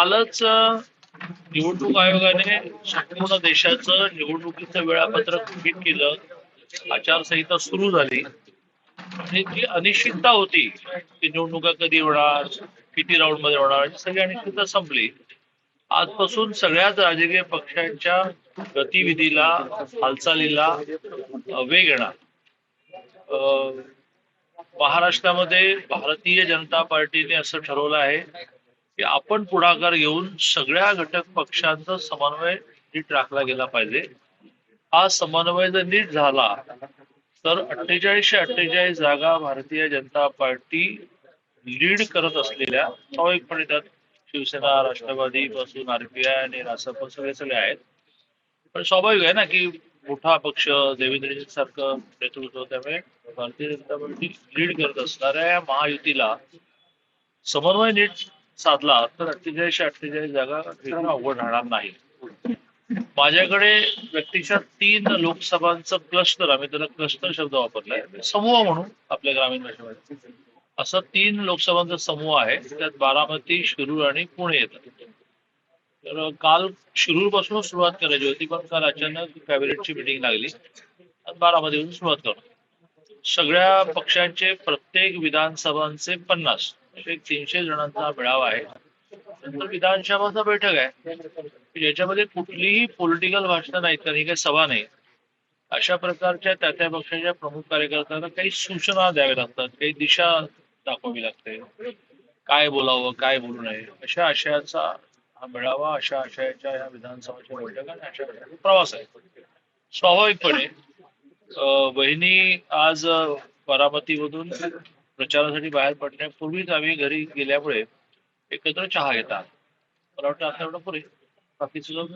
कालच निवडणूक आयोगाने संपूर्ण देशाचं निवडणुकीचं वेळापत्रक घोषित केलं. आचारसंहिता सुरू झाली. आणि जी अनिश्चितता होती की निवडणुका कधी होणार किती राऊंडमध्ये होणार ही सगळी अनिश्चितता संपली. आजपासून सगळ्याच राजकीय पक्षांच्या गतिविधीला हालचालीला वेग येणार. महाराष्ट्रामध्ये भारतीय जनता पार्टीने असं ठरवलं आहे की आपण पुढाकार घेऊन सगळ्या घटक पक्षांचा समन्वय नीट राखला गेला पाहिजे. हा समन्वय जर नीट झाला तर अठ्ठेचाळीसशे अठ्ठेचाळीस जागा भारतीय जनता पार्टी लीड करत असलेल्या स्वाभाविकपणे त्यात शिवसेना राष्ट्रवादी पासून आरपीआय आणि रासप सगळे सगळे आहेत. पण स्वाभाविक आहे ना की मोठा पक्ष देवेंद्रजी सारखं नेतृत्व त्यामुळे भारतीय जनता पार्टी लीड करत असणाऱ्या या महायुतीला समन्वय नीट साधला तर अठ्ठेचाळीसशे अठ्ठेचाळीस जागा घेणं अवघड राहणार नाही. माझ्याकडे व्यक्तिशः तीन लोकसभांचं क्लस्टर आम्ही त्याला क्लस्टर शब्द वापरलाय समूह म्हणून आपल्या ग्रामीण भाषेमध्ये असं तीन लोकसभांचा समूह आहे त्यात बारामती शिरूर आणि पुणे येतात. तर काल शिरूरपासून सुरुवात करायची होती पण काल अचानक कॅबिनेटची मिटिंग लागली आणि सुरुवात करू सगळ्या पक्षांचे प्रत्येक विधानसभांचे पन्नास. असे तीनशे जणांचा मेळावा आहे. नंतर विधानसभाचा बैठक आहे. ज्याच्यामध्ये कुठलीही पॉलिटिकल भाषणं नाही तर ही काही सभा नाही. अशा प्रकारच्या त्या त्या पक्षाच्या प्रमुख कार्यकर्त्यांना काही सूचना द्याव्या लागतात काही दिशा दाखवावी लागते. काय बोलावं काय बोलू नये अशा आशयाचा हा मेळावा अशा आशयाच्या या विधानसभाच्या बैठका आणि अशा प्रवास आहे. स्वाभाविकपणे बहिणी आज अं, बारामतीमधून प्रचारासाठी बाहेर पडण्यापूर्वीच आम्ही घरी गेल्यामुळे एकत्र चहा घेतात. मला वाटतं आता एवढं पुरे. बाकीचं जाऊन